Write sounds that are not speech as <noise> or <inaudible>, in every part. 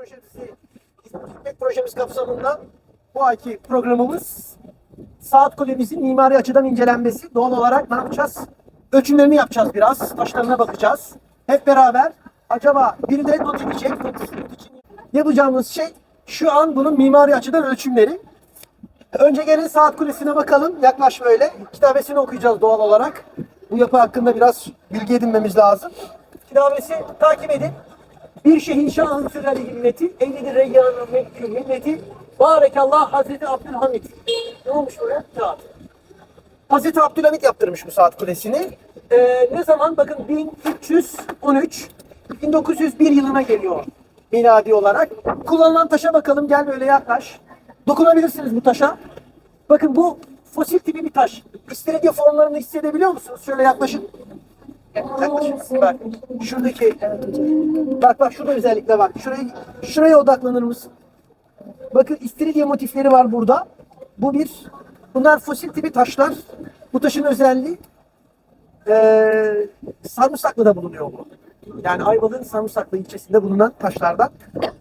projesi, hizmet projemiz kapsamında bu ayki programımız saat kulemizin mimari açıdan incelenmesi. Doğal olarak ne yapacağız? Ölçümlerini yapacağız biraz. Taşlarına bakacağız. Hep beraber acaba biri de not edecek. Not için yapacağımız şey şu an bunun mimari açıdan ölçümleri. Önce gelin saat kulesine bakalım. Yaklaş böyle. Kitabesini okuyacağız doğal olarak. Bu yapı hakkında biraz bilgi edinmemiz lazım. Kitabesi takip edin. Bir şeyhin şahı süreli milleti, eyledi reyyanı mekkü milleti, Barekallah Hazreti Abdülhamit. Ne olmuş buraya? Kağıt. Hazreti Abdülhamit yaptırmış bu saat kulesini. Ee, ne zaman? Bakın 1313, 1901 yılına geliyor miladi olarak. Kullanılan taşa bakalım. Gel böyle yaklaş. Dokunabilirsiniz bu taşa. Bakın bu fosil tipi bir taş. İstiridye formlarını hissedebiliyor musunuz? Şöyle yaklaşın. Bak şuradaki bak bak şurada özellikle bak. Şuraya şuraya odaklanır mısın? Bakın istiridye motifleri var burada. Bu bir. Bunlar fosil tipi taşlar. Bu taşın özelliği eee Sarımsaklı'da bulunuyor bu. Yani Ayvalık'ın Sarımsaklı ilçesinde bulunan taşlardan.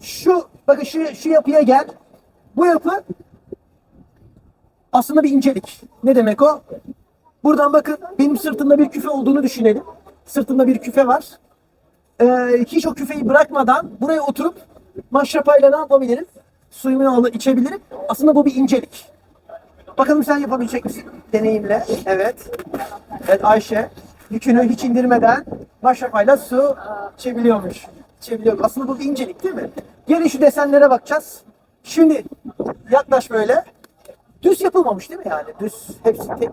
Şu bakın şu, şu yapıya gel. Bu yapı aslında bir incelik. Ne demek o? Buradan bakın benim sırtımda bir küfe olduğunu düşünelim. Sırtımda bir küfe var. Ee, hiç o küfeyi bırakmadan buraya oturup maşrapayla ne yapabilirim? Suyumu alıp içebilirim. Aslında bu bir incelik. Bakalım sen yapabilecek misin? Deneyimle. Evet. Evet Ayşe yükünü hiç indirmeden maşrapayla su içebiliyormuş. İçebiliyor. Aslında bu bir incelik değil mi? Gelin şu desenlere bakacağız. Şimdi yaklaş böyle. Düz yapılmamış değil mi yani? Düz hepsi tek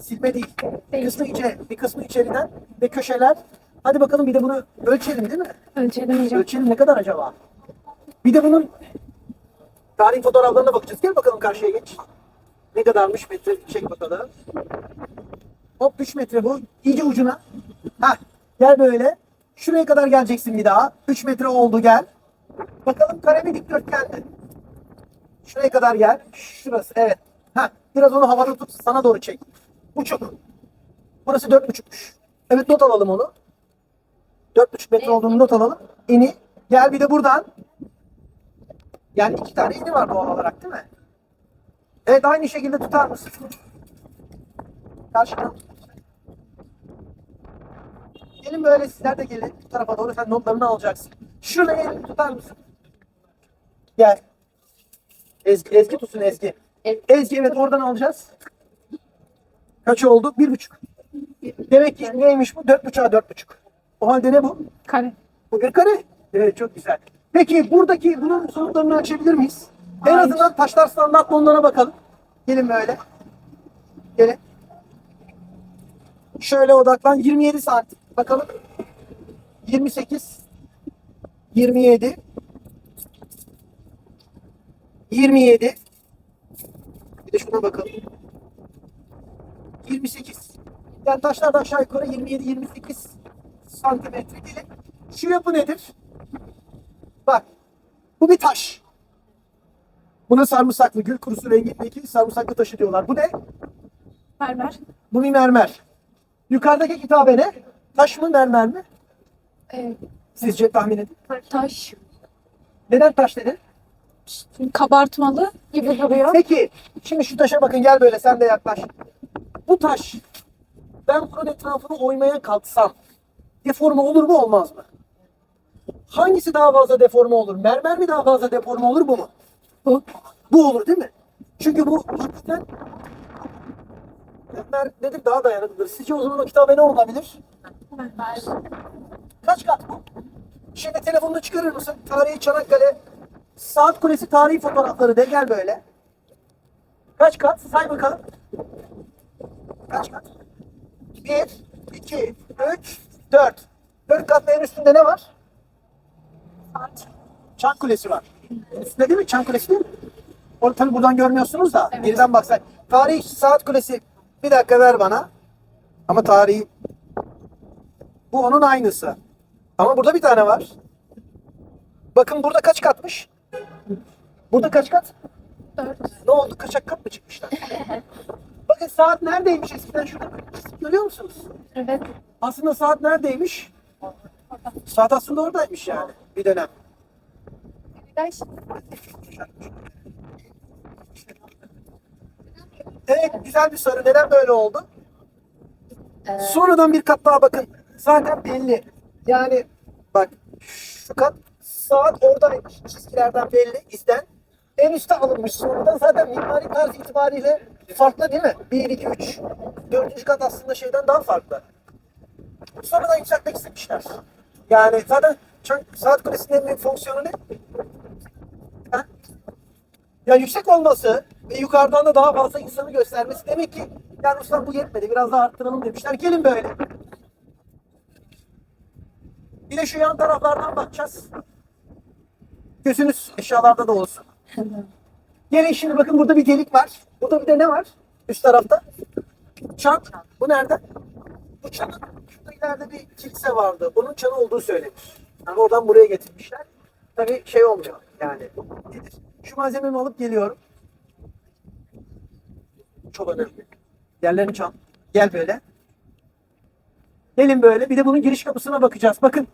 silme değil. Bir kısmı içe, bir kısmı içeriden ve köşeler. Hadi bakalım bir de bunu ölçelim değil mi? Ölçelim hocam. Ölçelim ne kadar acaba? Bir de bunun tarih fotoğraflarına bakacağız. Gel bakalım karşıya geç. Ne kadarmış metre çek bakalım. Hop 3 metre bu. İyice ucuna. Hah gel böyle. Şuraya kadar geleceksin bir daha. 3 metre oldu gel. Bakalım kare mi dikdörtgen mi? Şuraya kadar gel. Şurası evet. Ha biraz onu havada tut sana doğru çek. Buçuk. Burası dört buçukmuş. Evet not alalım onu. Dört buçuk metre olduğunu not alalım. İni. Gel bir de buradan. Yani iki tane ini var doğal olarak değil mi? Evet aynı şekilde tutar mısın? Karşıdan. Gelin böyle sizler de gelin. Bu tarafa doğru sen notlarını alacaksın. Şuraya elini tutar mısın? Gel. Ezgi, Ezgi tutsun Ezgi. Ezgi evet oradan alacağız. Kaç oldu? Bir buçuk. Demek ki neymiş bu? Dört buçuğa dört buçuk. O halde ne bu? Kare. Bu bir kare. Evet çok güzel. Peki buradaki bunun sonuçlarını açabilir miyiz? En Hayır. azından taşlar standart onlara bakalım. Gelin böyle. Gelin. Şöyle odaklan. 27 santim. Bakalım. 28 27 27 Bir de şuna bakalım. 28 Yani taşlar da aşağı yukarı 27-28 santimetre gelin. Şu yapı nedir? Bak. Bu bir taş. Buna sarımsaklı, gül kurusu rengindeki sarımsaklı taşı diyorlar. Bu ne? Mermer. Bu bir mermer. Yukarıdaki kitabe ne? Taş mı mermer mi? Ee, Sizce tahmin edin. taş. Neden taş dedin? Kabartmalı gibi duruyor. Peki şimdi şu taşa bakın gel böyle sen de yaklaş. Bu taş ben bunun etrafını oymaya kalksam deforme olur mu olmaz mı? Hangisi daha fazla deforme olur? Mermer mi daha fazla deforme olur bu mu? Bu. Bu olur değil mi? Çünkü bu hafiften mermer nedir daha dayanıklıdır. Sizce o zaman o kitabe ne olabilir? Kaç kat bu? Şimdi telefonunu çıkarır mısın? Tarihi Çanakkale Saat Kulesi tarihi fotoğrafları de gel böyle. Kaç kat? Say bakalım. Kaç kat? Bir, iki, üç, dört. Dört katlı en üstünde ne var? Çan Kulesi var. Üstünde değil mi? Çan Kulesi değil mi? Onu tabii buradan görmüyorsunuz da. Evet. Geriden baksak. Tarihi Saat Kulesi. Bir dakika ver bana. Ama tarihi bu onun aynısı. Ama burada bir tane var. Bakın burada kaç katmış? Burada kaç kat? Dört. Ne oldu? Kaçak kat mı çıkmışlar? <laughs> Bakın saat neredeymiş eskiden şurada görüyor musunuz? Evet. Aslında saat neredeymiş? Saat aslında oradaymış yani bir dönem. Evet güzel bir soru. Neden böyle oldu? Ee, Sonradan bir kat daha bakın. Zaten belli. Yani bak şu kat saat oradaymış. Çizgilerden belli izden. En üstte alınmış. Sonradan zaten mimari tarz itibariyle farklı değil mi? 1, 2, 3. Dördüncü kat aslında şeyden daha farklı. Sonradan yükseltmek istemişler. Yani zaten çok, saat kulesinin en büyük fonksiyonu ne? Ha? Ya yüksek olması ve yukarıdan da daha fazla insanı göstermesi demek ki yani usta bu yetmedi biraz daha arttıralım demişler. Gelin böyle. Bir de şu yan taraflardan bakacağız. Gözünüz eşyalarda da olsun. <laughs> Gelin şimdi bakın burada bir delik var. Burada bir de ne var? Üst tarafta. Çan. Bu nerede? Bu çanın şurada ileride bir kilise vardı. Bunun çanı olduğu söylenir. Yani oradan buraya getirmişler. Tabii şey olmuyor yani. Şu malzememi alıp geliyorum. Çok önemli. Yerlerini çal. Gel böyle. Gelin böyle. Bir de bunun giriş kapısına bakacağız. Bakın.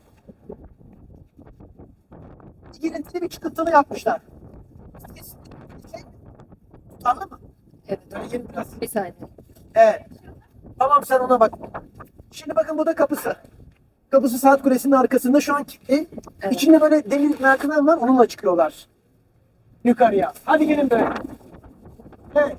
Girintili bir çıkıntılı yapmışlar. Tutarlı mı? Evet. Gelin biraz. Bir saniye. Evet. Tamam sen ona bak. Şimdi bakın bu da kapısı. Kapısı saat kulesinin arkasında şu an kilitli. Evet. İçinde böyle demir merdiven var. Onunla çıkıyorlar. Yukarıya. Hadi gelin böyle. Evet.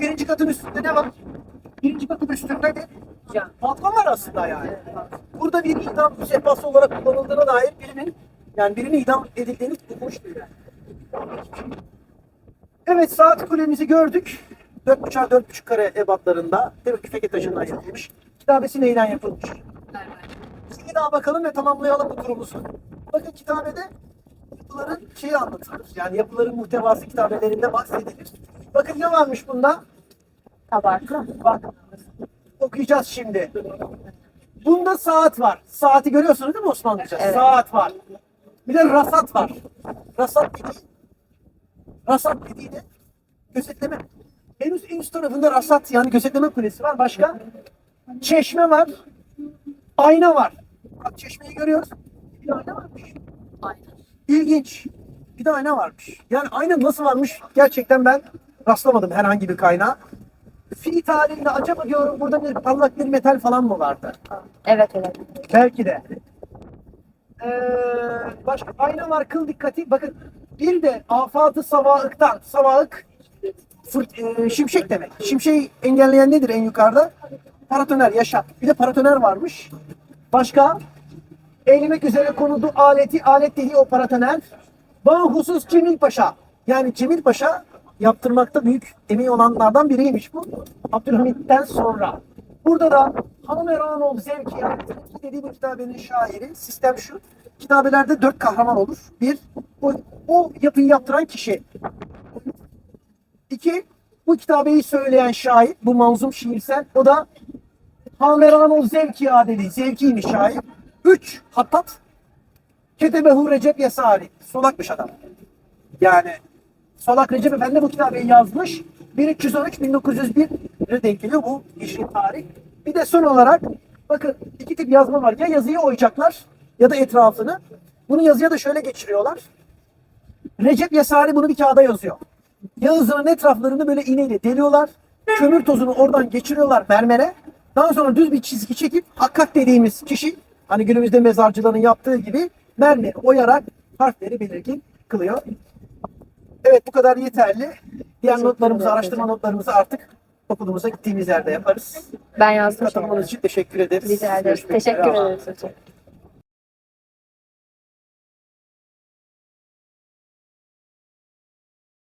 Birinci katın üstünde ne var? Birinci katın üstünde de Balkon var aslında yani. Burada bir idam sehpası olarak kullanıldığına dair birinin yani birinin idam edildiğini tutmuştu yani. Evet saat kulemizi gördük. 4.5 4.5 kare ebatlarında. Demek ki feke taşından yapılmış. Kitabesi neyden yapılmış? Bir daha bakalım ve tamamlayalım bu turumuzu. Bakın kitabede yapıların şeyi anlatılır. Yani yapıların muhtevası kitabelerinde bahsedilir. Bakın ne varmış bunda? Kabartma. Bak. Okuyacağız şimdi. Bunda saat var. Saati görüyorsunuz değil mi Osmanlıca? Evet. Saat var. Bir de rasat var. Rasat dediği Rasat dediği de gözetleme. En üst, en üst tarafında rasat yani gözetleme kulesi var. Başka? Çeşme var. Ayna var. Bak çeşmeyi görüyoruz. Bir de ayna varmış. Aynen. İlginç. Bir de ayna varmış. Yani ayna nasıl varmış gerçekten ben rastlamadım herhangi bir kaynağa. Fi tarihinde acaba diyorum burada bir parlak bir metal falan mı vardı? Evet evet. Belki de. Ee, başka ayna var kıl dikkati. Bakın bir de afatı savağıktan. Savağık fırt, e, şimşek demek. Şimşeği engelleyen nedir en yukarıda? Paratoner, yaşa. Bir de paratoner varmış. Başka? Eğlemek üzere konuldu aleti, alet dediği o paratoner. Bahusus Cemil Paşa. Yani Cemil Paşa yaptırmakta büyük emeği olanlardan biriymiş bu. Abdülhamit'ten sonra. Burada da Hanım Eranoğlu Zevki yaptı. Dediği bu kitabenin şairi. Sistem şu. Kitabelerde dört kahraman olur. Bir, o, o yapıyı yaptıran kişi. İki, bu kitabeyi söyleyen şair. Bu manzum şiirsel. O da Hanım Eranoğlu Zevki adeli. Zevkiymiş şair. Üç, Hattat. Ketebehu Recep Yasari. Solakmış adam. Yani Solak Recep Efendi bu kitabeyi yazmış. 1313-1901'e denk geliyor bu işin tarih. Bir de son olarak bakın iki tip yazma var. Ya yazıyı oyacaklar ya da etrafını. Bunu yazıya da şöyle geçiriyorlar. Recep Yasari bunu bir kağıda yazıyor. Yazının etraflarını böyle iğneyle deliyorlar. Kömür tozunu oradan geçiriyorlar mermere. Daha sonra düz bir çizgi çekip hakkak dediğimiz kişi hani günümüzde mezarcıların yaptığı gibi mermeri oyarak harfleri belirgin kılıyor. Evet bu kadar yeterli. Diğer notlarımızı, araştırma notlarımızı artık okulumuza gittiğimiz yerde yaparız. Ben yazdım. Katılmanız için teşekkür ederiz. Rica ederiz. Görüşmek Teşekkür üzere. ederiz hocam.